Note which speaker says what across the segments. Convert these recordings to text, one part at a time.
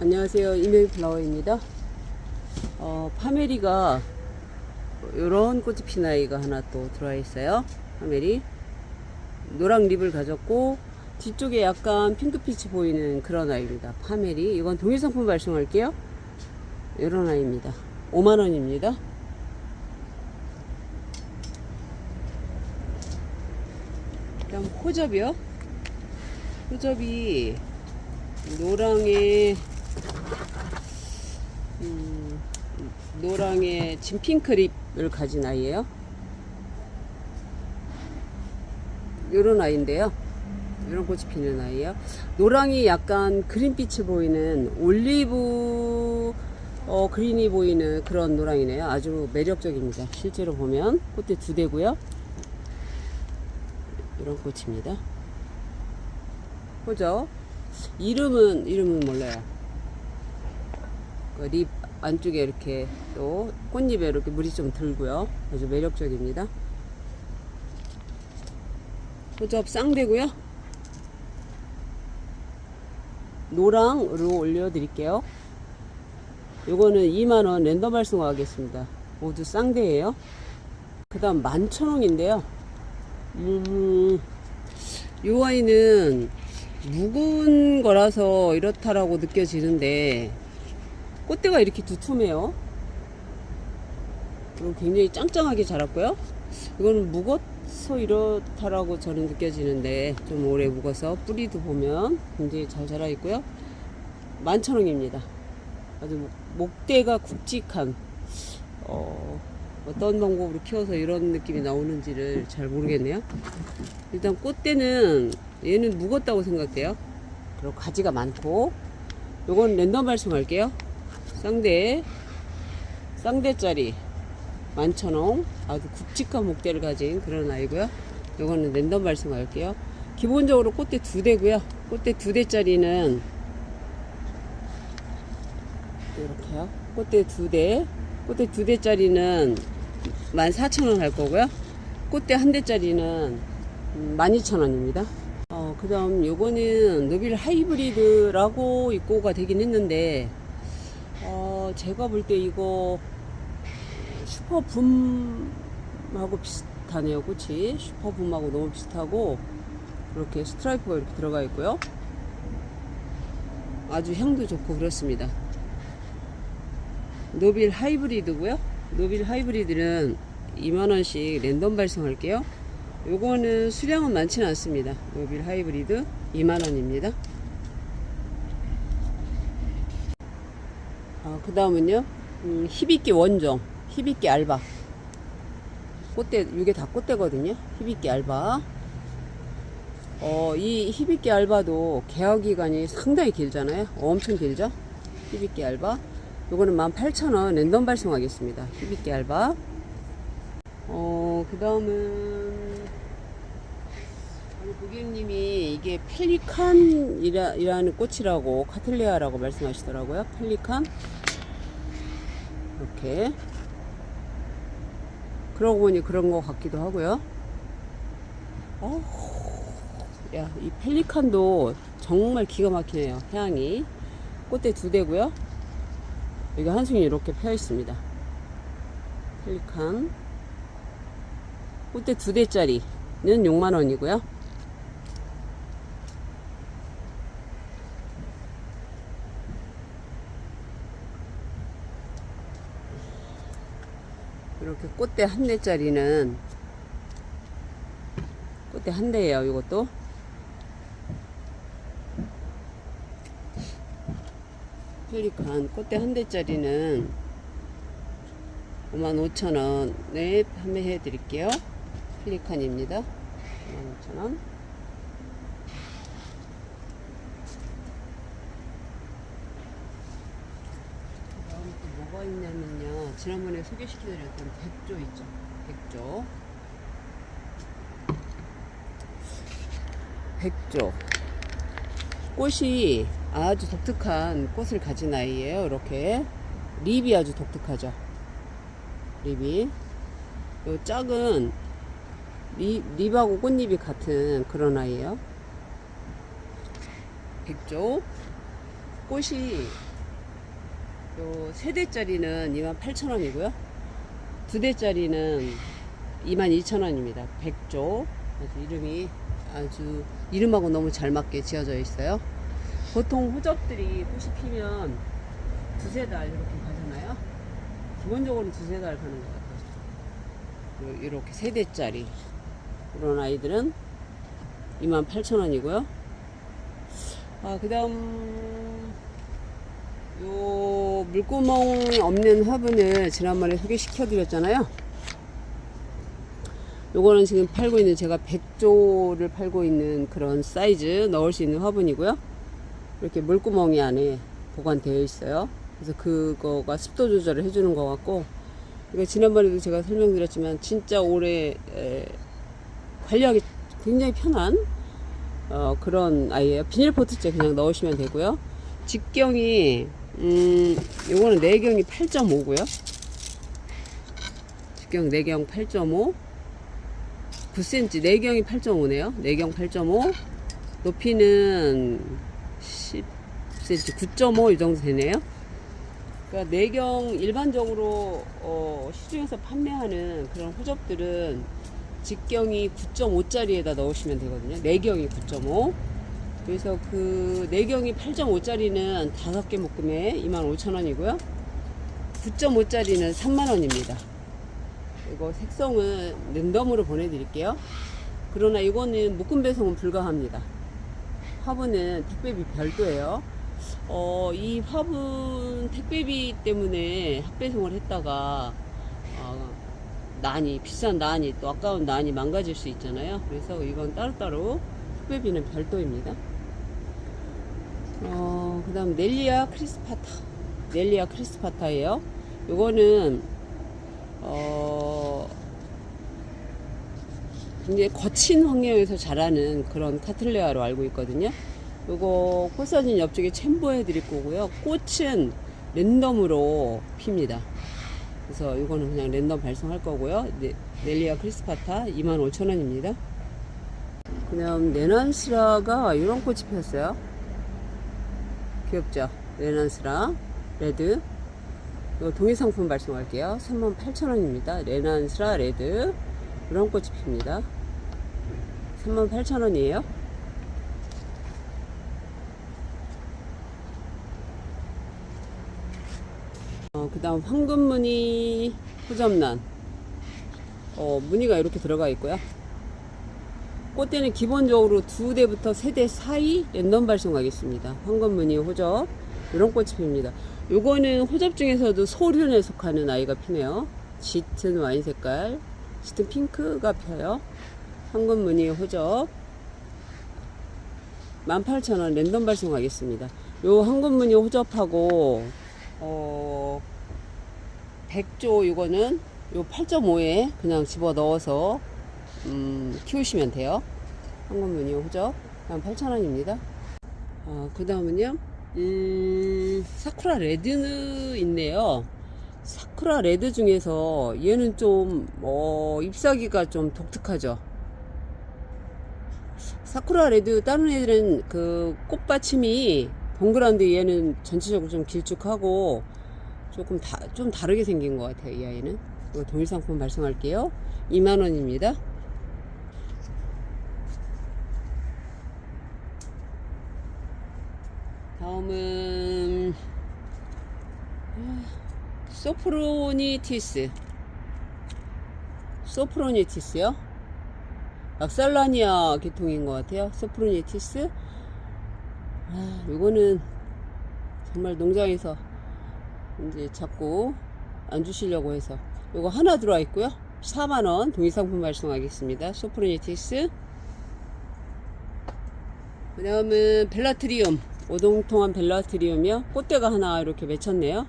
Speaker 1: 안녕하세요. 이메일 플라워입니다. 어, 파메리가 이런 꽃이 핀 아이가 하나 또 들어와 있어요. 파메리. 노랑 립을 가졌고 뒤쪽에 약간 핑크빛이 보이는 그런 아이입니다. 파메리. 이건 동일 상품 발송할게요. 이런 아이입니다. 5만 원입니다. 그다음 호접이요. 호접이 노랑에 음, 노랑의 진핑크립을 가진 아이예요. 이런 아이인데요. 이런 꽃이 피는 아이예요. 노랑이 약간 그린빛이 보이는 올리브 어, 그린이 보이는 그런 노랑이네요. 아주 매력적입니다. 실제로 보면 꽃대 두 대고요. 이런 꽃입니다. 보죠? 이름은 이름은 몰라요. 그 립 안쪽에 이렇게 또 꽃잎에 이렇게 물이 좀 들고요. 아주 매력적입니다. 호접 쌍대고요. 노랑으로 올려드릴게요. 요거는 2만원 랜덤 발송하겠습니다. 모두 쌍대예요. 그 다음 만천원인데요. 음, 요 아이는 묵은 거라서 이렇다라고 느껴지는데 꽃대가 이렇게 두툼해요. 그리고 굉장히 짱짱하게 자랐고요. 이거는 묵어서 이렇다라고 저는 느껴지는데 좀 오래 묵어서 뿌리도 보면 굉장히 잘 자라 있고요. 만천원입니다. 아주 목- 목대가 굵직한 어, 어떤 방법으로 키워서 이런 느낌이 나오는지를 잘 모르겠네요. 일단 꽃대는 얘는 묵었다고 생각돼요. 그리고 가지가 많고 요건 랜덤 발송할게요. 쌍대 쌍대짜리 만천원 아주 굵직한 목대를 가진 그런 아이고요. 요거는 랜덤 발송할게요. 기본적으로 꽃대 두 대고요. 꽃대 두 대짜리는 이렇게요. 꽃대 두 대. 꽃대 두 대짜리는 14,000원 할 거고요. 꽃대 한 대짜리는 12,000원입니다. 어, 그 다음 요거는 노빌 하이브리드라고 입고가 되긴 했는데, 어, 제가 볼 때 이거 슈퍼붐하고 비슷하네요. 꽃이. 슈퍼붐하고 너무 비슷하고, 이렇게 스트라이프가 이렇게 들어가 있고요. 아주 향도 좋고 그렇습니다. 노빌 하이브리드고요. 노빌 하이브리드는 2만원씩 랜덤 발송할게요. 요거는 수량은 많지는 않습니다. 노빌 하이브리드 2만원입니다. 아, 그 다음은요, 음, 히비끼 원종, 히비끼 알바. 꽃대, 이게 다 꽃대거든요. 히비끼 알바. 어, 이 히비끼 알바도 개화 기간이 상당히 길잖아요. 엄청 길죠? 히비끼 알바. 요거는 18,000원 랜덤 발송하겠습니다. 히비끼 알바. 어, 그 다음은, 고객님이 이게 펠리칸이라는 꽃이라고, 카틀레아라고 말씀하시더라고요. 펠리칸. 이렇게. 그러고 보니 그런 것 같기도 하고요. 어, 야, 이 펠리칸도 정말 기가 막히네요. 향이. 꽃대 두 대고요. 여기 한 송이 이렇게 펴 있습니다. 펠리칸. 꽃대 두 대짜리는 6만 원이고요. 이렇게 꽃대 한 대짜리는 꽃대 한 대예요. 이것도. 펠리칸 꽃대 한 대짜리는 55,000원에 판매해 드릴게요. 펠리칸입니다. 55,000원. 다음 또 뭐가 있냐면요. 지난번에 소개시켜드렸던 백조 있죠. 백조. 백조. 꽃이 아주 독특한 꽃을 가진 아이예요. 이렇게 립이 아주 독특하죠. 립이 요 작은 립, 립하고 꽃잎이 같은 그런 아이예요. 백조 꽃이 요 세대짜리는 28,000원이고요. 두 대짜리는 22,000원입니다. 백조. 아주 이름이 아주 이름하고 너무 잘 맞게 지어져 있어요. 보통 호접들이 꽃이 피면 두세 달 이렇게 가잖아요. 기본적으로 두세 달 가는 것 같아요. 요- 이렇게 세 대짜리 이런 아이들은 28,000원이고요. 아, 그 다음, 요 물구멍 없는 화분을 지난번에 소개시켜 드렸잖아요. 요거는 지금 팔고 있는 제가 100조를 팔고 있는 그런 사이즈 넣을 수 있는 화분이고요. 이렇게 물구멍이 안에 보관되어 있어요. 그래서 그거가 습도 조절을 해주는 것 같고, 이거 지난번에도 제가 설명드렸지만 진짜 오래 에, 관리하기 굉장히 편한 어, 그런 아이예요. 비닐포트째 그냥 넣으시면 되고요. 직경이 음, 요거는 내경이 8.5고요. 직경 내경 8.5 9cm 내경이 8.5네요. 내경 8.5 높이는 10cm 9.5 이 정도 되네요. 그러니까 내경 일반적으로 어, 시중에서 판매하는 그런 호접들은 직경이 9.5짜리에다 넣으시면 되거든요. 내경이 9.5. 그래서 그 내경이 8.5짜리는 5개 묶음에 25,000원이고요. 9.5짜리는 3만원입니다. 이거 색성은 랜덤으로 보내드릴게요. 그러나 이거는 묶음 배송은 불가합니다. 화분은 택배비 별도예요. 어, 이 화분 택배비 때문에 합배송을 했다가 어, 난이 비싼 난이 또 아까운 난이 망가질 수 있잖아요. 그래서 이건 따로따로 택배비는 별도입니다. 어, 그 다음 넬리아 크리스파타. 넬리아 크리스파타예요. 요거는 어 굉장히 거친 환경에서 자라는 그런 카틀레아로 알고 있거든요. 요거 꽃사진 옆쪽에 첨부해 드릴 거고요. 꽃은 랜덤으로 핍니다. 그래서 이거는 그냥 랜덤 발송할 거고요. 네, 넬리아 크리스파타 25,000원입니다. 그 다음 레난스라가 이런 꽃이 피었어요. 귀엽죠? 레난스라 레드. 동일 상품 발송할게요. 38,000원입니다. 레난스라 레드. 이런 꽃이 핍니다. 38,000원이에요. 어, 그 다음 황금무늬 호접란. 어, 무늬가 이렇게 들어가 있고요. 꽃대는 기본적으로 두 대부터 세 대 사이 랜덤 발송하겠습니다. 황금무늬 호접. 이런 꽃이 핍니다. 요거는 호접 중에서도 소륜에 속하는 아이가 피네요. 짙은 와인 색깔, 짙은 핑크가 펴요. 황금무늬 호접. 18,000원 랜덤 발송하겠습니다. 요 황금무늬 호접하고 어, 100조 이거는 요 8.5에 그냥 집어 넣어서 음, 키우시면 돼요. 황금무늬 호접 18,000원입니다. 어, 그 다음은요, 음, 사쿠라 레드는 있네요. 사쿠라 레드 중에서 얘는 좀, 어, 잎사귀가 좀 독특하죠. 사쿠라 레드 다른 애들은 그 꽃받침이 동그란데 얘는 전체적으로 좀 길쭉하고 조금 다, 좀 다르게 생긴 것 같아요. 이 아이는. 동일 상품 발송할게요. 2만원입니다. 다음은 아, 소프로니티스. 소프로니티스요? 락살라니아 계통인 것 같아요. 소프로니티스. 아, 요거는 정말 농장에서 이제 자꾸 안 주시려고 해서 요거 하나 들어와 있고요. 4만원 동의상품 발송하겠습니다. 소프로니티스. 그 다음은 벨라트리움 오동통한 벨라트리움이요? 꽃대가 하나 이렇게 맺혔네요.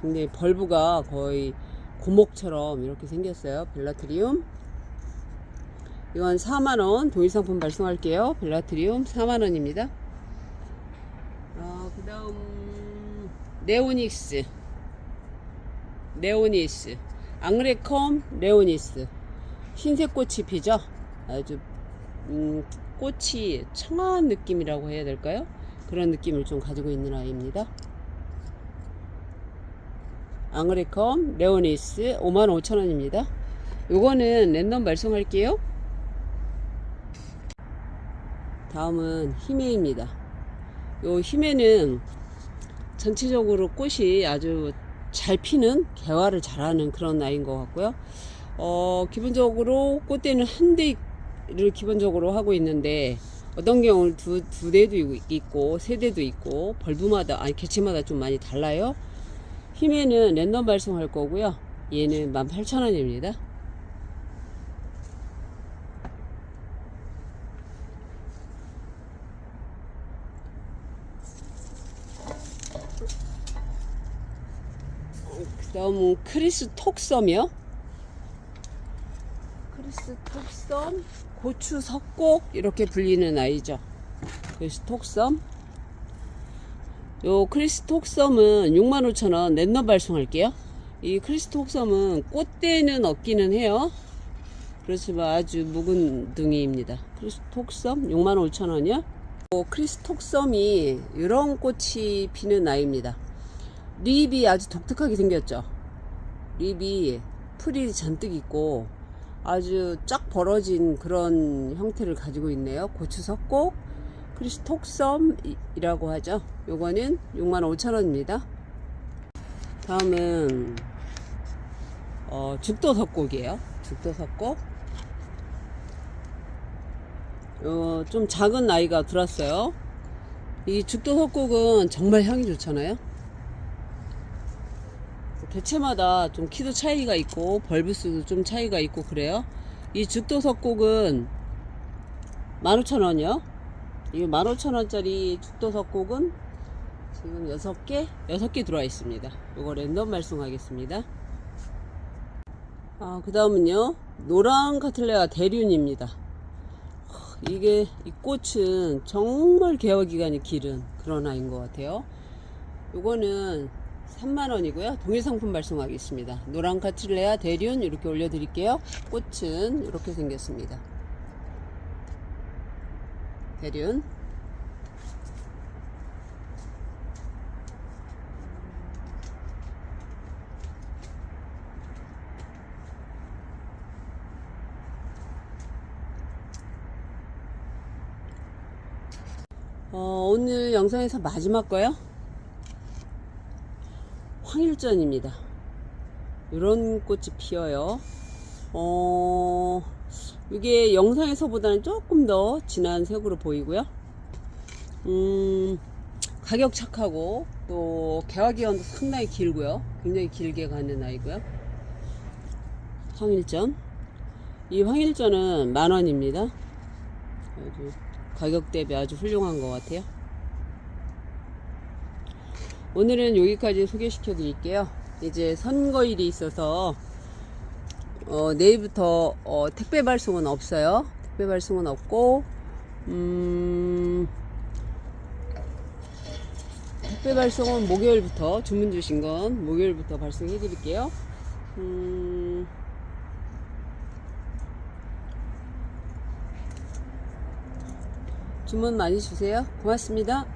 Speaker 1: 근데 벌브가 거의 고목처럼 이렇게 생겼어요. 벨라트리움. 이건 4만원. 동일상품 발송할게요. 벨라트리움 4만원입니다. 어, 그 다음 네오닉스. 네오니스. 앙레컴 레오니스. 흰색 꽃이 피죠? 아주 음, 꽃이 청아한 느낌이라고 해야 될까요 그런 느낌을 좀 가지고 있는 아이입니다. 앙그레컴 레오니스 55,000원입니다. 요거는 랜덤 발송할게요. 다음은 히메입니다. 요 히메는 전체적으로 꽃이 아주 잘 피는 개화를 잘하는 그런 아이인 것 같고요. 어, 기본적으로 꽃대는 한 대를 기본적으로 하고 있는데 어떤 경우는 두, 두 대도 있고 세 대도 있고 벌브마다 아니 개체마다 좀 많이 달라요. 힘에는 랜덤 발송할 거고요. 얘는 18,000원입니다. 그 다음은 크리스 톡섬이요. 크리스 톡섬, 고추 석곡 이렇게 불리는 아이죠. 크리스 톡섬. 요 크리스 톡섬은 65,000원 랜덤 발송할게요. 이 크리스 톡섬은 꽃대는 없기는 해요. 그렇지만 아주 묵은 둥이입니다. 크리스 톡섬 65,000원이요. 크리스 톡섬이 이런 꽃이 피는 아이입니다. 립이 아주 독특하게 생겼죠. 립이 풀이 잔뜩 있고 아주 쫙 벌어진 그런 형태를 가지고 있네요. 고추 석곡 크리스톡섬이라고 하죠. 요거는 65,000원입니다. 다음은 어, 죽도 석곡이에요. 죽도 석곡. 어, 좀 작은 나이가 들었어요. 이 죽도 석곡은 정말 향이 좋잖아요. 개체마다 좀 키도 차이가 있고 벌브 수도 좀 차이가 있고 그래요. 이 죽도석곡은 15,000원이요. 이 15,000원짜리 죽도석곡은 지금 6개, 6개 들어와 있습니다. 이거 랜덤 발송하겠습니다. 아, 그 다음은요. 노란 카틀레아 대륜입니다. 이게, 이 꽃은 정말 개화기간이 길은 그런 아이인 것 같아요. 요거는 3만원이고요. 동일 상품 발송하겠습니다. 노란 카트레아 대륜 이렇게 올려드릴게요. 꽃은 이렇게 생겼습니다. 대륜. 어, 오늘 영상에서 마지막 거요. 황일전입니다. 이런 꽃이 피어요. 어, 이게 영상에서보다는 조금 더 진한 색으로 보이고요. 음, 가격 착하고 또 개화 기간도 상당히 길고요. 굉장히 길게 가는 아이고요. 황일전. 이 황일전은 만 원입니다. 가격 대비 아주 훌륭한 것 같아요. 오늘은 여기까지 소개시켜 드릴게요. 이제 선거일이 있어서 어, 내일부터 어, 택배 발송은 없어요. 택배 발송은 없고 음, 택배 발송은 목요일부터 주문 주신 건 목요일부터 발송해 드릴게요. 음, 주문 많이 주세요. 고맙습니다.